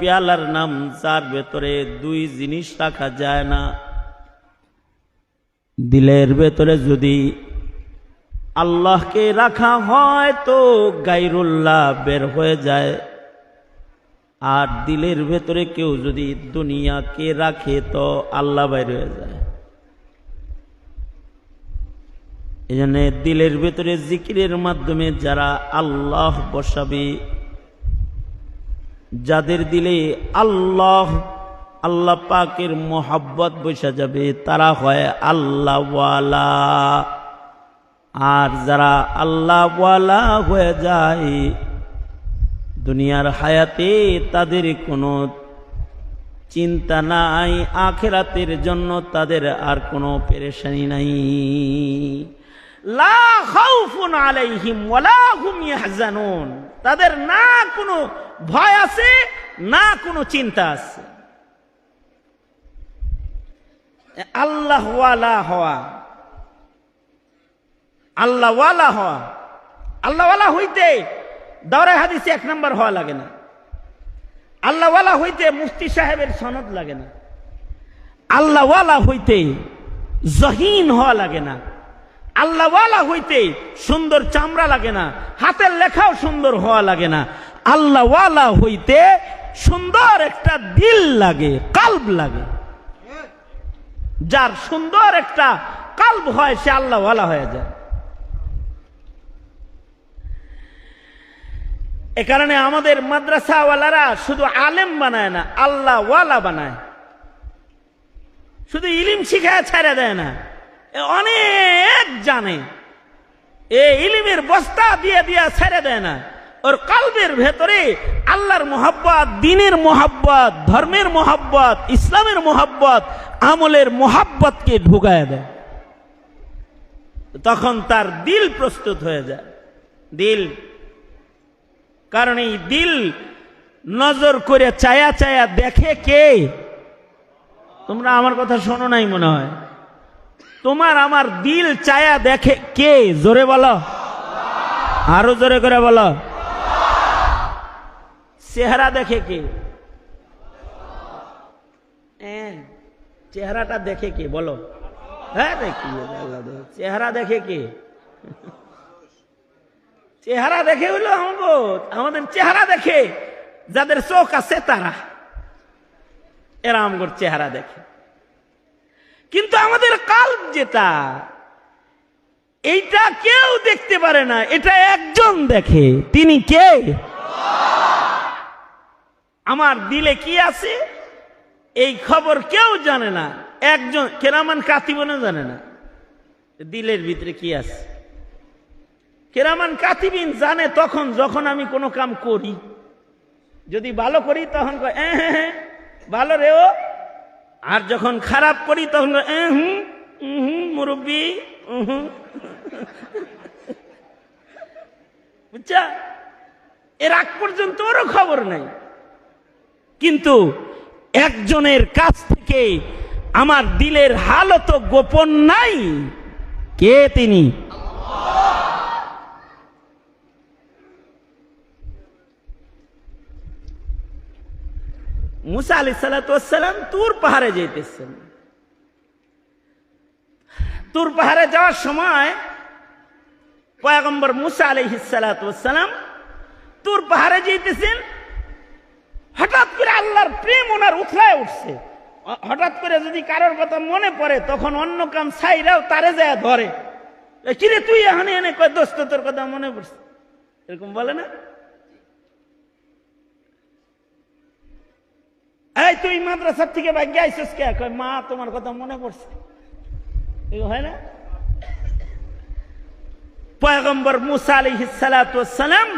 পেয়ালার নাম যার ভেতরে দুই জিনিস রাখা যায় না। দিলের ভেতরে যদি আল্লাহকে রাখা হয় তো গাইরুল্লাহ বের হয়ে যায়। আর দিলের ভেতরে কেউ যদি দুনিয়াকে রাখে তো আল্লাহ বাইর হয়ে যায়। এই জন্য দিলের ভেতরে জিকিরের মাধ্যমে যারা আল্লাহ বসাবে যাদের দিলে আল্লাহ আল্লাহ পাকের মোহাব্বত বসে যাবে, তারা হয় আল্লাহওয়ালা। আর যারা আল্লাহওয়ালা হয়ে যায়, দুনিয়ার হায়াতে তাদের কোনো চিন্তা নাই, আখেরাতের জন্য তাদের আর কোনো পেরেশানি নাই। লা খাউফুন আলাইহিম ওয়ালা তাদের না কোনো ভয় আছে, না কোনো চিন্তা আছে। আল্লাহওয়ালা হওয়া। আল্লাহওয়ালা হওয়া। আল্লাহওয়ালা হইতে দরে হাদিসে এক নম্বর হওয়া লাগে না। আল্লাহওয়ালা হইতে মুফতি সাহেবের সনদ লাগে না। আল্লাহওয়ালা হইতে জহিন হওয়া লাগে না। আল্লাহওয়ালা হইতে সুন্দর চামড়া লাগে না। হাতের লেখাও সুন্দর হওয়া লাগে না। আল্লাহওয়ালা হইতে সুন্দর একটা দিল লাগে, কাল্ব লাগে। যার সুন্দর একটা কাল্ব হয়, সে আল্লাহওয়ালা হয়ে যায়। এ কারণে আমাদের মাদ্রাসাওয়ালারা শুধু আলেম বানায় না, আল্লাহওয়ালা বানায়। শুধু ইলিম শিখায় ছেড়ে দেয় না অনেক জানে। এ ইলিমের বস্তা দিয়ে দিয়ে ছেড়ে দেয় না। ওর কালবের ভেতরে আল্লাহর মোহাব্বত, দিনের মোহাব্বত, ধর্মের মোহাব্বত, ইসলামের মোহাব্বত, আমলের মোহাব্বতকে ঢুকায় দেয়। তখন তার দিল প্রস্তুত হয়ে যায়। দিল, কারণ এই দিল নজর করে চায়া চায়া দেখে কে? তোমরা আমার কথা শোনো নাই মনে হয়। তোমার আমার দিল চায়া দেখে কে? জোরে বলো। আরও জোরে করে বলো। চেহারা দেখে কে? চেহারাটা দেখে কে? বলো। হ্যাঁ দেখি। চেহারা দেখে কে? চেহারা দেখে হইল আমাদের চেহারা দেখে, যাদের চোখ আছে তারা। এরা আমগর চেহারা দেখে। কিন্তু আমাদের কাল যেটা, এইটা কেউ দেখতে পারে না, এটা একজন দেখে। তিনি কে? আমার দিলে কি আছে? এই খবর কেউ জানে না। একজন কেরামান কাতিবনও জানে না। দিলের ভিতরে কি আছে? কেরামান কাতিবিন জানে তখন যখন আমি কোনো কাম করি। যদি ভালো করি তখন ভালো রে ও। আর যখন খারাপ করি তখন কয়, "এ, হুম উম, হুম মুরব্বী উম, হুম।" বুঝছা? এর আগ পর্যন্ত ওরও খবর নাই। কিন্তু একজনের কাছ থেকে আমার দিলের হালত গোপন নাই। কে তিনি? মুসা আলি সালাতাম তুর পাহাড়ে যেতেছেন তুর পাহাড়ে যাওয়ার সময় পয়গম্বর মুসা আলি সালাতাম তুর পাহাড়ে যেতেছেন হঠাৎ করে আল্লাহর প্রেম ওনার উথলায় উঠছে। হঠাৎ করে যদি কারোর কথা মনে পড়ে, তখন অন্য কাম ছাইরাও তারে যায় ধরে। কিরে তুই এখানে এনে কয়, দোস্ত, তোর কথা মনে পড়ছে। এরকম বলে না? এই, তুই মাদ্রাসার থেকে ভাগ্য আইসিস কে? কয়, মা, তোমার কথা মনে পড়ছে। হয় না? পয়গম্বর মুসা সালাম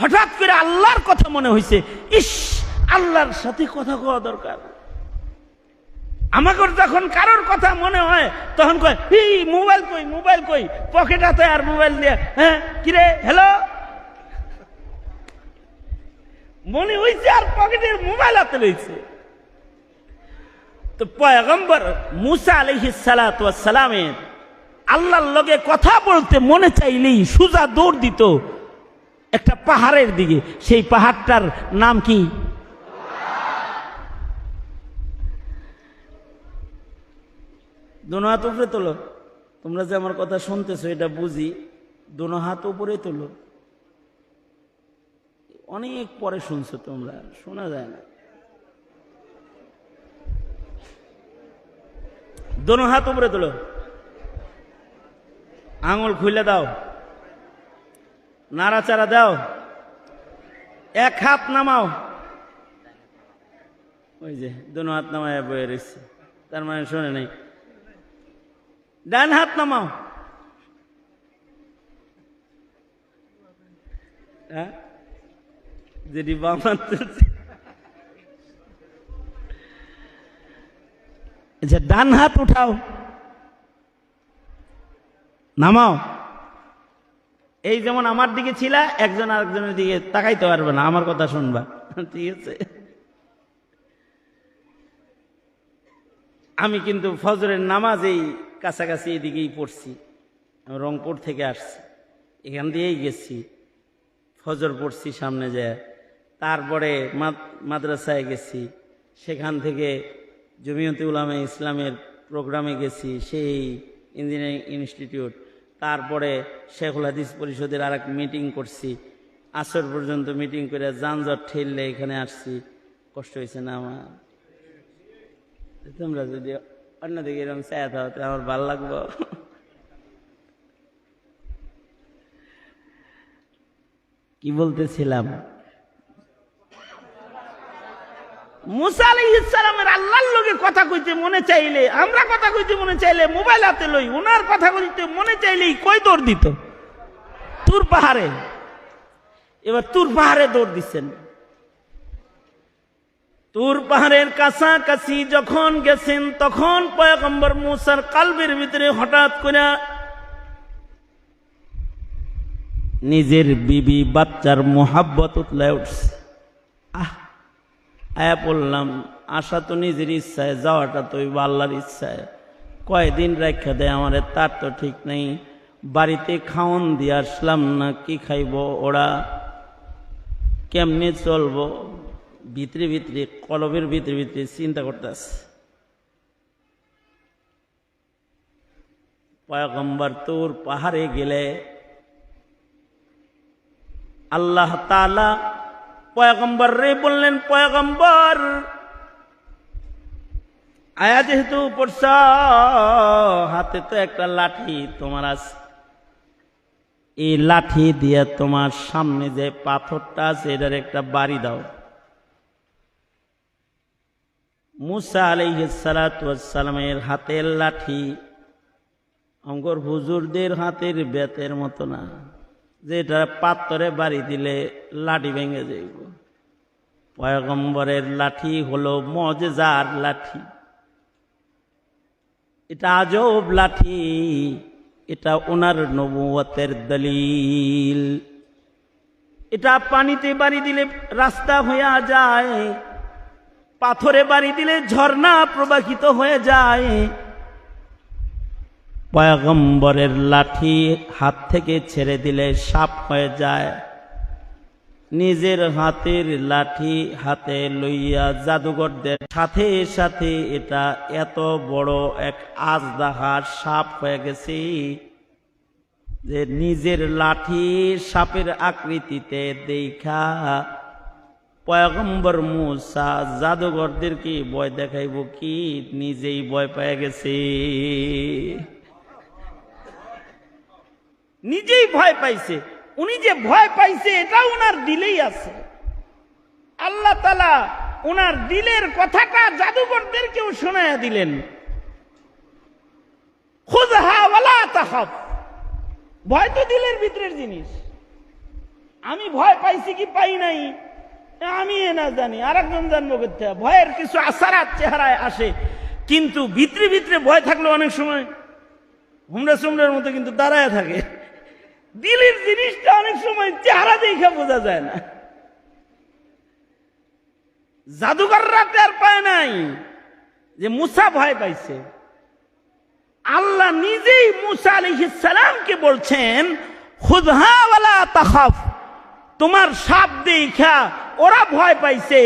হঠাৎ করে আল্লাহর কথা মনে হয়েছে ইস, আল্লাহর সাথে কথা কওয়া দরকার। আমাকে যখন কারোর কথা মনে হয়, তখন কয় মোবাইল কই মোবাইল কই? পকেট হাতে আর মোবাইল দিয়ে হ্যাঁ কিরে, হ্যালো? মনে হয়েছে আর পকেটের মোবাইল হাতে রয়েছে তো পয়গম্বর মুসা আলহিস সালামের আল্লাহর লগে কথা বলতে মনে চাইলেই সুজা দৌড় দিত একটা পাহাড়ের দিকে। সেই পাহাড়টার নাম কি? দোনো হাত উপরে তোলো। তোমরা যে আমার কথা শুনতেছো, এটা বুঝি। দোনো হাত উপরে তোলো। অনেক পরে শুনছো তোমরা, শোনা যায় না। দোনো হাত উপরে তোলো। আঙুল খুলে দাও। নাড়াচাড়া দাও। এক হাত নামাও। ওই যে, দোনো হাত নামায় বয়ে রয়েছে তার মানে শোনে নাই। ডান হাত নামাও। হ্যাঁ? যেটি বাম হাত ডান হাত উঠাও। নামাও। এই যেমন আমার দিকে ছিলা, একজন আরেকজনের দিকে তাকাইতে পারবে না, আমার কথা শুনবা। ঠিক আছে? আমি কিন্তু ফজরের নামাজেই কাছাকাছি এদিকেই পড়ছি। রংপুর থেকে আসছি। এখান দিয়েই গেছি। ফজর পড়ছি সামনে যায় তারপরে মাদ্রাসায় গেছি। সেখান থেকে জমিয়তে উলামে ইসলামের প্রোগ্রামে গেছি, সেই ইঞ্জিনিয়ারিং ইনস্টিটিউট। তারপরে শেখুল হাদিস পরিষদের আর এক মিটিং করছি। আসর পর্যন্ত মিটিং করে যানজট ঠেললে এখানে আসছি। কষ্ট হয়েছে না আমার? তোমরা যদি অন্যদিকে এরকম চায় তাহলে আমার ভালো লাগবো। কি বলতেছিলাম? মুসা আলাই ইসলামের আল্লাহর লোকে কথা কইতে মনে চাইলে, আমরা কথা কইতে মনে চাইলে মোবাইল হাতে লই ওনার কথা কইতে মনে চাইলেই কই দৌড় দিত? তুর পাহাড়ে। এবার তুর পাহাড়ে দৌড় দিচ্ছেন। তুর পাহাড়ের কাছাকাছি যখন গেছেন, তখন পয়গম্বর মুসার কালবের ভিতরে হঠাৎ করে নিজের বিবি বাচ্চার মোহাব্বত উতলায় উঠছে। আয়া পড়লাম আসা তো নিজের ইচ্ছায়, যাওয়াটা তো আল্লাহর ইচ্ছায়। কয়দিন রেখা দেয় আমার, তার তো ঠিক নেই। বাড়িতে খাওয়ন দিয়ে আসলাম না, কি খাইব ওরা? কেমনে চলবো? ভিতরে ভিতরে, কলবের ভিতরে ভিতরে চিন্তা করতেছে। পয়গম্বর তোর পাহাড়ে গেলে আল্লাহ তালা পয়গম্বর রে বললেন, পয়গম্বর, আয়া যেহেতু পড়ছ, হাতে তো একটা লাঠি তোমার আছে। এই লাঠি দিয়ে তোমার সামনে যে পাথরটা আছে, এটার একটা বাড়ি দাও। মুসা আলাইসালামের হাতের লাঠি, অঙ্গর হুজুরদের হাতের বেতের মতো না। যেটা পাত্তরে বাড়ি দিলে লাঠি ভেঙে যাইব। পয়গম্বরের লাঠি হলো মজেজার লাঠি। এটা আজব লাঠি, এটা ওনার নবুয়তের দলিল। এটা পানিতে বাড়ি দিলে রাস্তা হইয়া যায়, পাথরে বাড়ি দিলে ঝর্ণা প্রবাহিত হয়ে যায়। পয়গম্বরের লাঠি হাত থেকে ছেড়ে দিলে সাপ হয়ে যায়। নিজের হাতের লাঠি হাতে লইয়া জাদুঘরদের সাথে সাথে এটা এত বড় এক আজ আজদাহার সাপ হয়ে গেছে যে নিজের লাঠি সাপের আকৃতিতে দেখা। পয়গম্বর মুসা জাদুঘরদেরকে ভয় দেখাইব কি? নিজেই ভয় পেয়ে গেছে। নিজেই ভয় পাইছে। উনি যে ভয় পাইছে এটা ওনার দিলেই আছে। আল্লাহ তালা ওনার দিলের কথাটা জাদুঘরদেরকেও শোনায়া দিলেন। ভয় তো দিলের ভিতরের জিনিস। আমি ভয় পাইছি কি পাই নাই? আমি এ না জানি আর একজন জানব করতে। ভয়ের কিছু আশারাত চেহারায় আসে, কিন্তু ভিতরে ভিতরে ভয় থাকলে অনেক সময় হুমরা সুমরার মতো কিন্তু দাঁড়ায় থাকে। দিলের জিনিসটা অনেক সময় চেহারা দেখে বোঝা যায় না। জাদুকররা টের পায় নাই যে মুসা ভয় পাইছে। আল্লাহ নিজেই মুসা আলাইহিস সালামকে বলছেন তাখাফ, তোমার সাপ দেখা, ওরা ভয় পাইছে,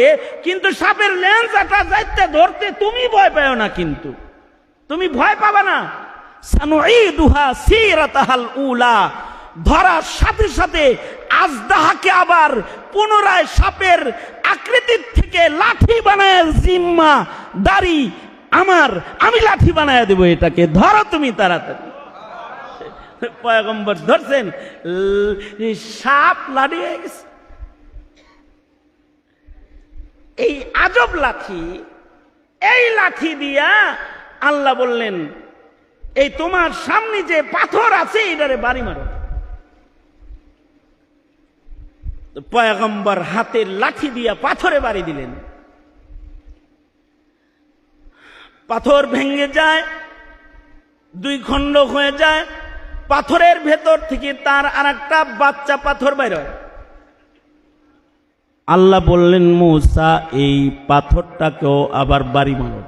কিন্তু সাপের লেন্সাটা যাইতে ধরতে তুমি ভয় পাও না কিন্তু। তুমি ভয় পাবা না। সানুঈদুহা সিরাতাহাল উলা ধরার সাথে সাথে আজদাহাকে আবার পুনরায় সাপের আকৃতির থেকে লাঠি বানায় জিম্মা। দাড়ি আমার, আমি লাঠি বানায় দেবো এটাকে। ধরো তুমি তাড়াতাড়ি। পয়গম্বর ধরছেন সাপ লাঠি গেছে। এই আজব লাঠি, এই লাঠি দিয়া আল্লাহ বললেন, এই তোমার সামনে যে পাথর আছে, এটারে বাড়ি মারো তো পয়গম্বর হাতের লাঠি দিয়া পাথরে বাড়ি দিলেন। পাথর ভেঙে যায়, দুই খণ্ড হয়ে যায়, পাথরের ভেতর থেকে তার আর একটা বাচ্চা পাথর বের আল্লাহ বললেন, মৌসা, এই পাথরটাকেও আবার বাড়ি মারো।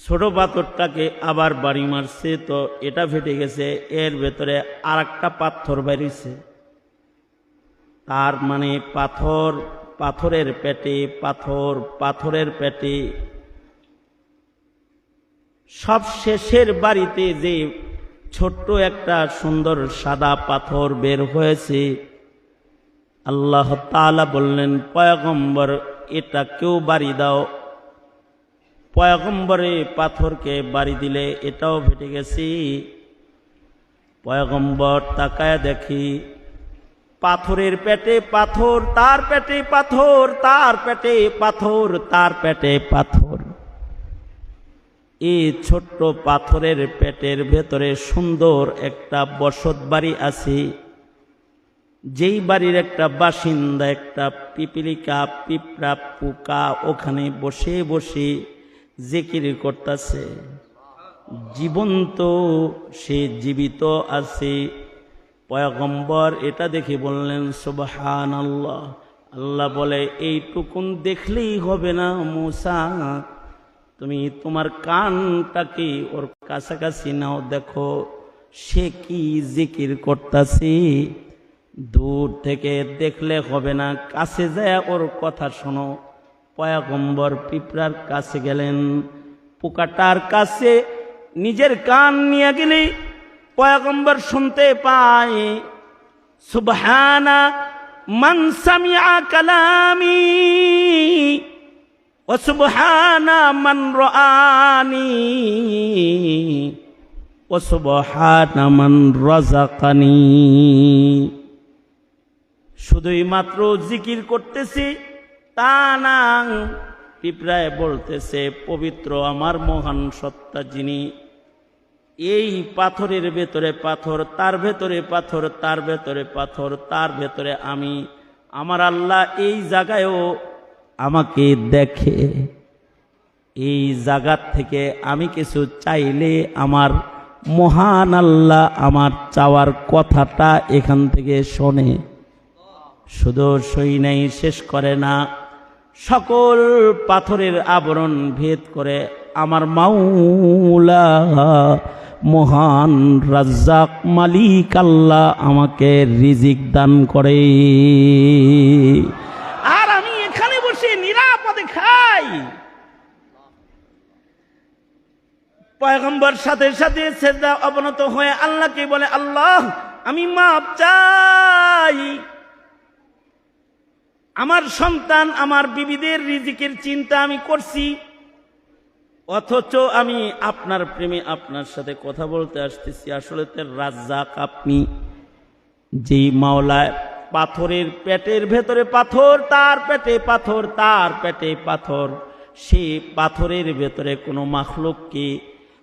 ছোট পাথরটাকে আবার বাড়ি মারছে, তো এটা ফেটে গেছে, এর ভেতরে আর একটা পাথর বেরিয়েছে তার মানে পাথর, পাথরের পেটে, পাথর, পাথরের পেটে। সব শেষের বাড়িতে যে ছোট্ট একটা সুন্দর সাদা পাথর বের হয়েছে, আল্লাহ তাআলা বললেন, পয়গম্বর, এটা কেউ বাড়ি দাও। পয়গম্বরে পাথরকে বাড়ি দিলে এটাও ফেটে গেছি। পয়গম্বর তাকায় দেখি পাথরের পেটে পাথর, তার পেটে পাথর, তার পেটে পাথর, তার পেটে পাথর। এই ছোট্ট পাথরের পেটের ভেতরে সুন্দর একটা বসত বাড়ি আছে। যেই বাড়ির একটা বাসিন্দা একটা পিপিলিকা, পিঁপড়া, পোকা ওখানে বসে বসে জিকির করতেছে। জীবন্ত, সে জীবিত আছে। পয়গম্বর এটা দেখে বললেন সুবহান আল্লাহ আল্লাহ বলে, এইটুকুন দেখলেই হবে না মূসা। তুমি তোমার কানটাকে ওর কাছাকাছি নাও, দেখো সে কি জিকির করতেছে। দূর থেকে দেখলে হবে না, কাছে যায় ওর কথা শোনো। পয়াগম্বর পিঁপড়ার কাছে গেলেন, পোকাটার কাছে নিজের কান নিয়ে গেলে পয়গম্বর শুনতে পায় সুবহানা মনসামিয়া সামিআ কালামি, ও সুবহানা মন রানি ও সুবহানা মন রাযাকানি। শুধুই মাত্র জিকির করতেছি, তা না পিপড়ায় বলতেছে, পবিত্র আমার মহান সত্তা যিনি এই পাথরের ভেতরে পাথর, তার ভেতরে পাথর, তার ভেতরে পাথর, তার ভেতরে আমি। আমার আল্লাহ এই জায়গায়ও আমাকে দেখে। এই জায়গার থেকে আমি কিছু চাইলে আমার মহান আল্লাহ আমার চাওয়ার কথাটা এখান থেকে শোনে। শুধু সই নাই, শেষ করে না। সকল পাথরের আবরণ ভেদ করে আমার মাওলা মহান রাজ্জাক মালিক আল্লাহ আমাকে রিজিক দান করে। আর আমি এখানে বসে নিরাপদে খাই। পয়গম্বর সাথে সাথে সেদা অবনত হয়ে আল্লাহকে বলে, আল্লাহ, আমি মাপ চাই। আমার সন্তান, আমার বিবিদের রিজিকের চিন্তা আমি করছি। অথচ আমি আপনার প্রেমে আপনার সাথে কথা বলতে আসতেছি। আসলে তো রাজ্জাক আপনি যেই মাওলায় পাথরের পেটের ভেতরে পাথর, তার পেটে পাথর, তার পেটে পাথর, সে পাথরের ভেতরে কোনো মাখলুককে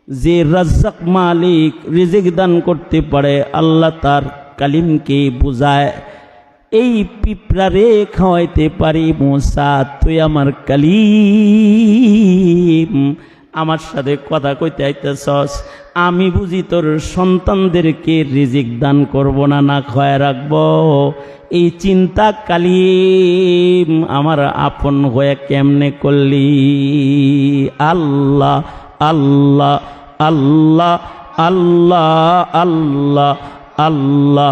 যে রাজ্জাক মালিক রিজিক দান করতে পারে, আল্লাহ তার কালিমকে বুঝায়। এই পিঁপড়ারে খাওয়াইতে পারি মোসা, তুই আমার কালিম। আমার সাথে কথা কইতে আইতেছস, আমি বুঝি তোর সন্তানদেরকে রিজিক দান করব না না খয় রাখব। এই চিন্তা কালিম, আমার আপন হয়ে কেমনে করলি? আল্লাহ আল্লাহ আল্লাহ আল্লাহ আল্লাহ আল্লাহ।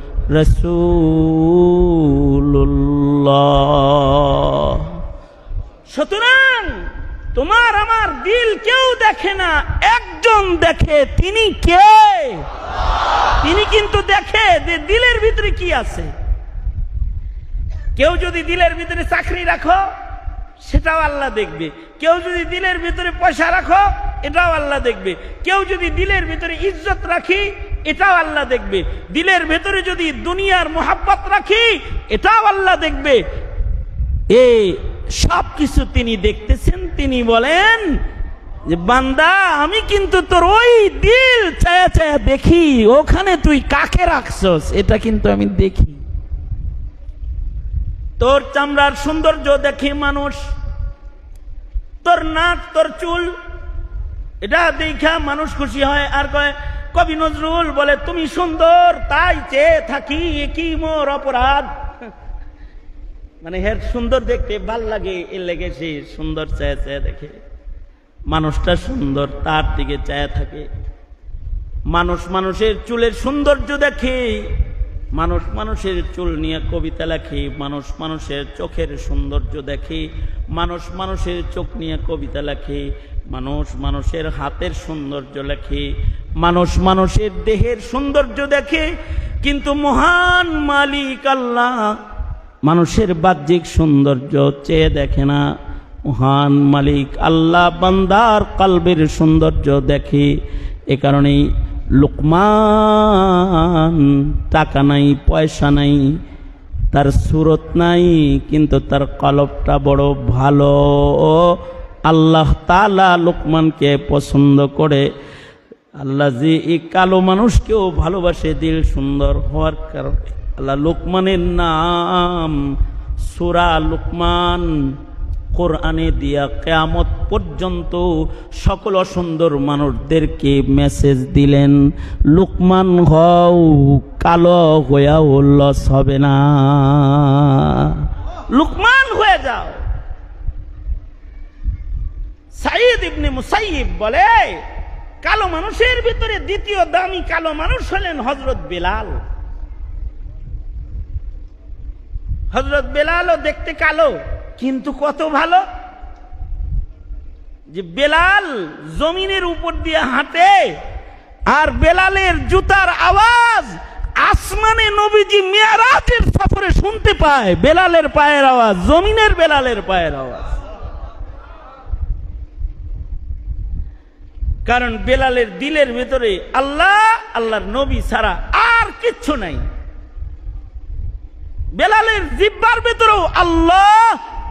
সুতরাং তোমার আমার দিল কেউ দেখে না, একজন দেখে, তিনি কে? তিনি কিন্তু দেখে যে দিলের ভিতরে কি আছে। কেউ যদি দিলের ভিতরে চাকরি রাখো, সেটাও আল্লাহ দেখবে। কেউ যদি দিলের ভিতরে পয়সা রাখো, এটাও আল্লাহ দেখবে। কেউ যদি দিলের ভিতরে ইজ্জত রাখি এটাও আল্লাহ দেখবে। দিলের ভেতরে যদি দুনিয়ার মোহাব্বত রাখি, এটাও আল্লাহ দেখবে। এ সব কিছু তিনি দেখতেছেন, তিনি বলেন যে, বান্দা, আমি কিন্তু তোর ওই দিল ছায়া ছায়া দেখি, ওখানে তুই কাকে রাখছস? এটা কিন্তু আমি দেখি। তোর চামড়ার সৌন্দর্য দেখে মানুষ, তোর নাক, তোর চুল, এটা দেখা মানুষ খুশি হয় আর কয় কবি নজরুল বলে, তুমি সুন্দর, তাই চেয়ে থাকি, কি মোর অপরাধ? মানে হের সুন্দর দেখতে ভালো লাগে, এ লেগে সে সুন্দর চেয়ে চেয়ে দেখে। মানুষটা সুন্দর, তার দিকে চেয়ে থাকে। মানুষ মানুষের চুলের সৌন্দর্য দেখে, মানুষ মানুষের চুল নিয়ে কবিতা লেখে, মানুষ মানুষের চোখের সৌন্দর্য দেখে, মানুষ মানুষের চোখ নিয়ে কবিতা লেখে মানুষ মানুষের হাতের সৌন্দর্য লেখে, মানুষ মানুষের দেহের সৌন্দর্য দেখে, কিন্তু মহান মালিক আল্লাহ মানুষের বাহ্যিক সৌন্দর্য চেয়ে দেখে না। মহান মালিক আল্লাহ বান্দার কালবের সৌন্দর্য দেখে। এ কারণেই লোকমান টাকা নাই, পয়সা নাই, তার সুরত নাই, কিন্তু তার কলবটা বড় ভালো। আল্লাহ তালা লোকমানকে পছন্দ করে। আল্লাহ যে এই কালো মানুষকেও ভালোবাসে দিল সুন্দর হওয়ার কারণে। আল্লাহ লোকমানের নাম সুরা লোকমান কোরআনে দিয়া কেয়ামত পর্যন্ত সকল অসুন্দর মানুষদেরকে মেসেজ দিলেন, লোকমান হও, কালো হইয়াও লস হবে না। লোকমান হয়ে যাও। সাইদ ইবনে মুসাইব বলে, কালো মানুষের ভিতরে দ্বিতীয় দামি কালো মানুষ হলেন হজরত বেলাল। হজরত বেলালও দেখতে কালো, কিন্তু কত ভালো? যে বেলাল জমিনের উপর দিয়ে হাঁটে, আর বেলালের জুতার আওয়াজ আসমানে নবীজি মেয়ারাজের সফরে শুনতে পায়, বেলালের পায়ের আওয়াজ, জমিনের বেলালের পায়ের আওয়াজ। কারণ বেলালের দিলের ভেতরে আল্লাহ, আল্লাহর নবী ছাড়া আর কিচ্ছু নাই। বেলালের জিব্বার ভেতরেও আল্লাহ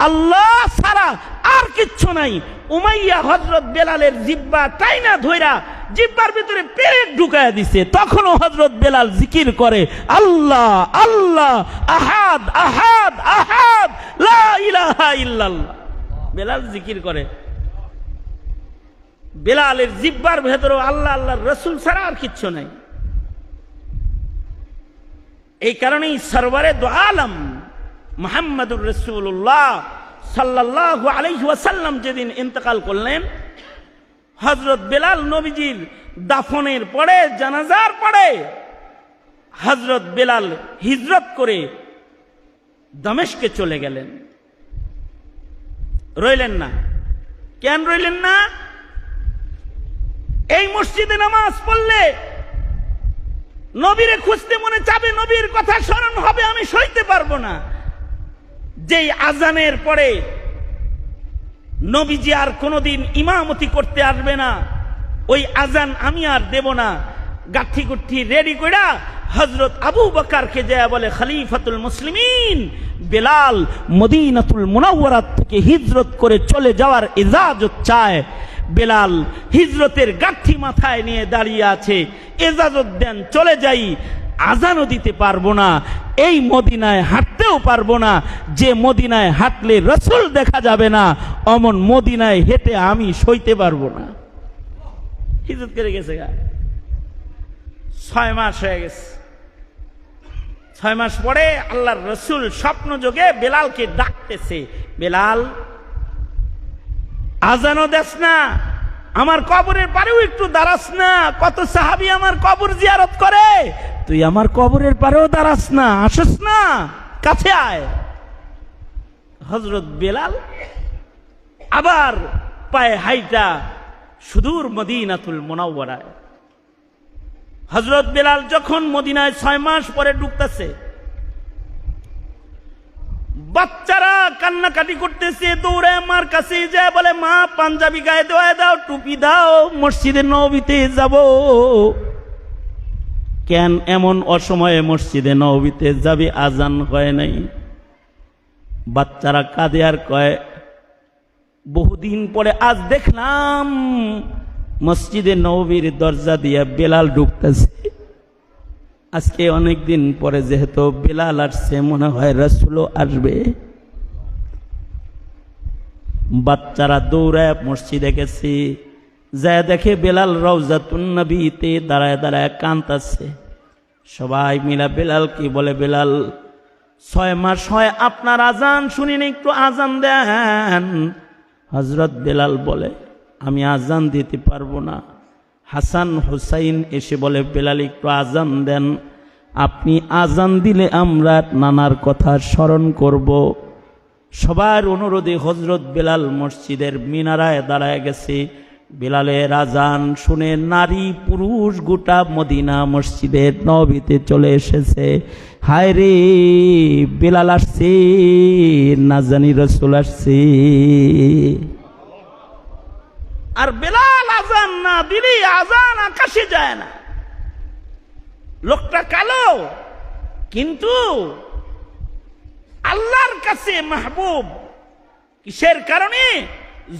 আল্লাহ ছাড়া আর কিচ্ছু নাই। উমাইয়া হজরত বেলালের জিব্বা তাই না ধইরা জিব্বার ভিতরে পেরেক ঢুকায় দিছে। তখনও হজরত বেলাল জিকির করে, আল্লাহ আল্লাহ, আহাদ আহাদ আহাদ, লা ইলাহা ইল্লাল্লাহ। বেলাল জিকির করে বেলালের জিব্বার ভেতরেও আল্লাহ, আল্লাহর রসুল ছাড়া আর কিচ্ছু নাই। এই কারণেই সরবরে দো আলম মোহাম্মদুর রসুল্লাহ সাল্লাহ ওয়াসাল্লাম যেদিন ইন্তকাল করলেন হজরত বেলাল নবীজির দাফনের পরে, জানাজার পরে হজরত বেলাল হিজরত করে দমেশকে চলে গেলেন। রইলেন না। কেন রইলেন না? এই মসজিদে নামাজ পড়লে নবীরে খুঁজতে মনে চাবে, নবীর কথা স্মরণ হবে, আমি সইতে পারব না। যেই আজানের পরে নবীজি আর কোনোদিন ইমামতি করতে আসবে না, ওই আজান আমি আর দেব না। গাঠি গুঠি রেডি কইরা হজরত আবু বকারকে যায় বলে, খলিফাতুল মুসলিমিন, বেলাল মদিনাতুল মুনাওয়ারাত থেকে হিজরত করে চলে যাওয়ার ইজাজত চায়। বেলাল হিজরতের গাঠি মাথায় নিয়ে দাঁড়িয়ে আছে, এজাজত দেন, চলে যাই, আজানও দিতে পারব না, এই মদিনায় হাঁটতেও পারব না, যে মদিনায় হাঁটলে রসুল দেখা যাবে না, অমন মদিনায় হেঁটে আমি সইতে পারব না। হিজত করে গেছে গা। ছয় মাস হয়ে গেছে। ছয় মাস পরে আল্লাহর রসুল স্বপ্ন যোগে বেলালকে ডাকতেছে, বেলাল আজানও দেস না, আমার কবরের পারেও একটু দাঁড়াস না, কত সাহাবি আমার কবর জিয়ারত করে, তুই আমার কবরের পারেও দাঁড়াস না, আসস না, কাছে আয়। হজরত বেলাল আবার পায়ে হাইটা সুদূর মদিনাতুল মোনাওয়ারায়। হজরত বেলাল যখন মদিনায় ছয় মাস পরে ঢুকতেছে বাচ্চারা কান্নাকাটি করতেছে, দৌড়ে আমার কাছে যায়, বলে, মা, পাঞ্জাবি গায়ে দেওয়া দাও, টুপি দাও, মসজিদে নবীতে যাব। কেন এমন অসময়ে মসজিদে নবীতে যাবে আজান হয় নাই? বাচ্চারা কাঁদে আর কয়, বহুদিন পরে আজ দেখলাম মসজিদে নবীর দরজা দিয়ে বেলাল ঢুকতেছে। আজকে অনেক দিন পরে যেহেতু বেলাল আসছে, মনে হয় রসুলও আসবে। বাচ্চারা দৌড়ায় মসজিদে গেছে, যায় দেখে বেলাল রওজাতুন নবীতে দাঁড়ায় দাঁড়ায় কান্তাছে সবাই মিলা বেলাল কি বলে, বেলাল, ছয় মাস হয় আপনার আজান শুনিনি, একটু আজান দেন। হজরত বেলাল বলে, আমি আজান দিতে পারব না। হাসান হুসাইন এসে বলে, বেলাল, একটু আজান দেন। আপনি আজান দিলে আমরা নানার কথা স্মরণ করব। সবার অনুরোধে হজরত বেলাল মসজিদের মিনারায় দাঁড়ায় গেছে। বেলালের আজান শুনে নারী পুরুষ গোটা মদিনা মসজিদের নবীতে চলে এসেছে। হায় রে, বেলাল আসছে না জানি রসুল আসছে। আর বেলাল আজান না দিলি আজান আকাশে যায় না। লোকটা কালো, কিন্তু আল্লাহর কাছে মাহবুব। কিসের কারণে?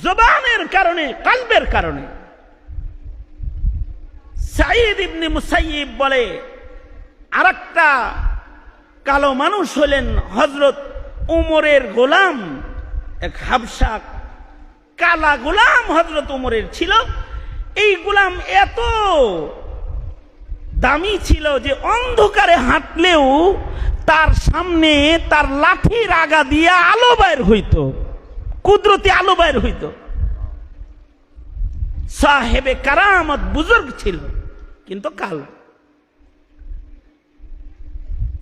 জবানের কারণে, কালবের কারণে। সাইদ ইবনে মুসাইব বলে, আরেকটা কালো মানুষ হলেন হজরত উমরের গোলাম, এক হাবসা কালা গোলাম হজরত উমরের ছিল এই গোলাম এত দামি ছিল যে অন্ধকারে হাঁটলেও তার সামনে তার লাঠির আগা দিয়ে আলো বাইর হইত, কুদরতি আলো বাইর হইত। সাহেবে কারামত বুজুর্গ ছিল, কিন্তু কালো।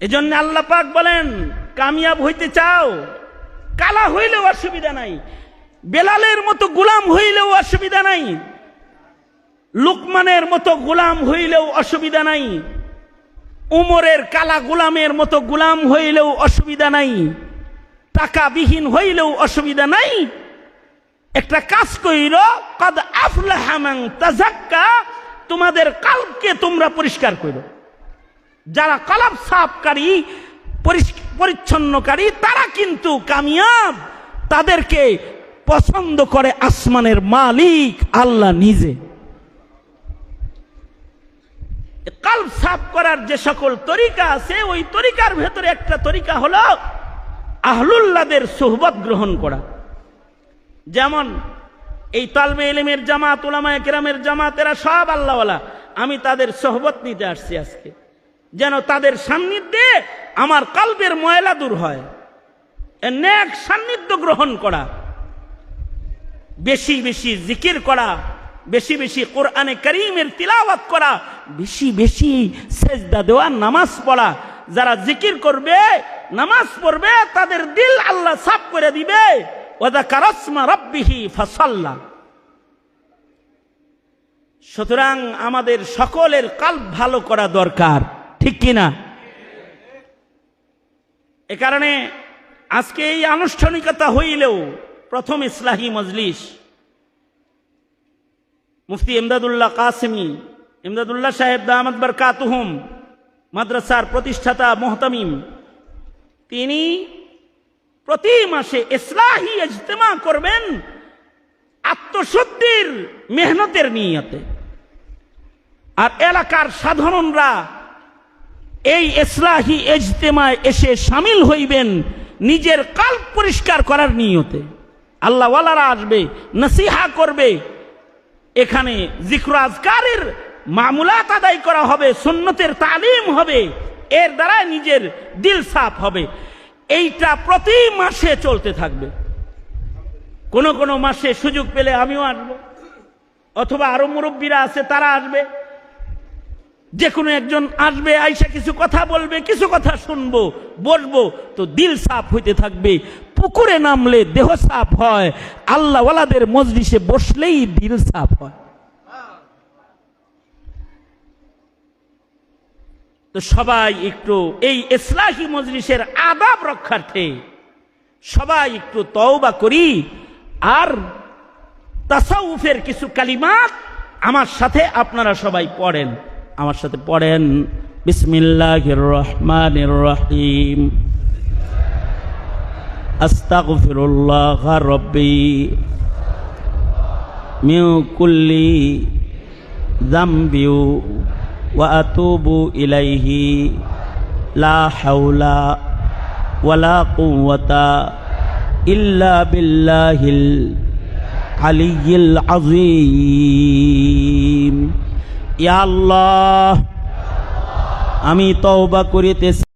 এজন্য আল্লাহ পাক বলেন, কামিয়াব হইতে চাও, কালা হইলেও অসুবিধা নাই, বেলালের মতো গোলাম হইলেও অসুবিধা নাই। লুকমানের মতো গোলাম হইলেও অসুবিধা নাই। উমরের কালা গোলামের মতো গোলাম হইলেও অসুবিধা নাই। টাকা বিহীন হইলেও অসুবিধা নাই। একটা কাজ কইর, কদ আফলাহামাং তাজাক্কা তোমাদের কালকে তোমরা পরিষ্কার করো যারা কলাপ সাফকারী পরিচ্ছন্নকারী, তারা কিন্তু কামিয়াব। তাদেরকে পছন্দ করে আসমানের মালিক আল্লাহ নিজে। কাল সাফ করার যে সকল তরিকা আছে, ওই তরিকার ভেতরে একটা তরিকা হলো আহলুল্লাদের সোহবত গ্রহণ করা। যেমন এই তালবে এলেমের জামাত ওলামায় কেরামের জামাত, এরা সব আল্লাহওয়ালা। আমি তাদের সোহবত নিতে আসছি আজকে। যেন তাদের সান্নিধ্যে আমার কালবের ময়লা দূর হয়। সান্নিধ্য গ্রহণ করা। বেশি বেশি জিকির করা। বেশি বেশি কোরআনে করিমের তিলাওয়াত করা, বেশি বেশি সেজদা দেওয়া, নামাজ পড়া। যারা জিকির করবে, নামাজ পড়বে, তাদের দিল আল্লাহ সাফ করে দিবে। ওদা কারসমা রব্বিহি ফাসাল্লা। সুতরাং আমাদের সকলের কাল ভালো করা দরকার, ঠিক কিনা এ কারণে আজকে এই আনুষ্ঠানিকতা হইলেও প্রথম ইসলাহী মজলিস মুফতি ইমদাদুল্লাহ কাসেমি, ইমদাদুল্লাহ সাহেব দাহমদ বরকাতুহুম, মাদ্রাসার প্রতিষ্ঠাতা মোহতামিম, তিনি প্রতি মাসে ইসলাহী ইজতেমা করবেন আত্মশুদ্ধির মেহনতের নিয়তে। আর এলাকার সাধারণরা এই ইসলাহী ইজতেমায় এসে সামিল হইবেন নিজের কাল পরিষ্কার করার নিয়তে। আল্লাহওয়ালারা আসবে, নসিহা করবে এখানে জিক্র আজকারের মামুলাত আদায় করা হবে, সুন্নতের তালিম হবে, এর দ্বারা নিজের দিল সাফ হবে। এইটা প্রতি মাসে চলতে থাকবে। কোন কোন মাসে সুযোগ পেলে আমিও আসব। অথবা আরও মুরব্বীরা আছে, তারা আসবে। যে কোনো একজন আসবে, আইসা কিছু কথা বলবে, কিছু কথা শুনব, বসবো, তো দিল সাফ হইতে থাকবে। পুকুরে নামলে দেহ সাফ হয়, আল্লাহওয়ালাদের মজলিসে বসলেই দিল সাফ হয়। তো সবাই একটু এই ইসলাহি মজলিসের আদাব রক্ষার্থে সবাই একটু তওবা করি, আর তাসাউফের কিছু কালিমাত আমার সাথে আপনারা সবাই পড়েন। আমার সাথে পড়েন, বিসমিল্লাহির রহমানির রহিম। আস্তাগফিরুল্লাহ রব্বি মিন কুল্লি যামবি ওয়া আতুবু ইলাইহি লা হাওলা ওয়ালা কুওয়াতা ইল্লা বিল্লাহিল আলিয়্যিল আযীম। ইয়া আল্লাহ, আমি তওবা করিতেছি।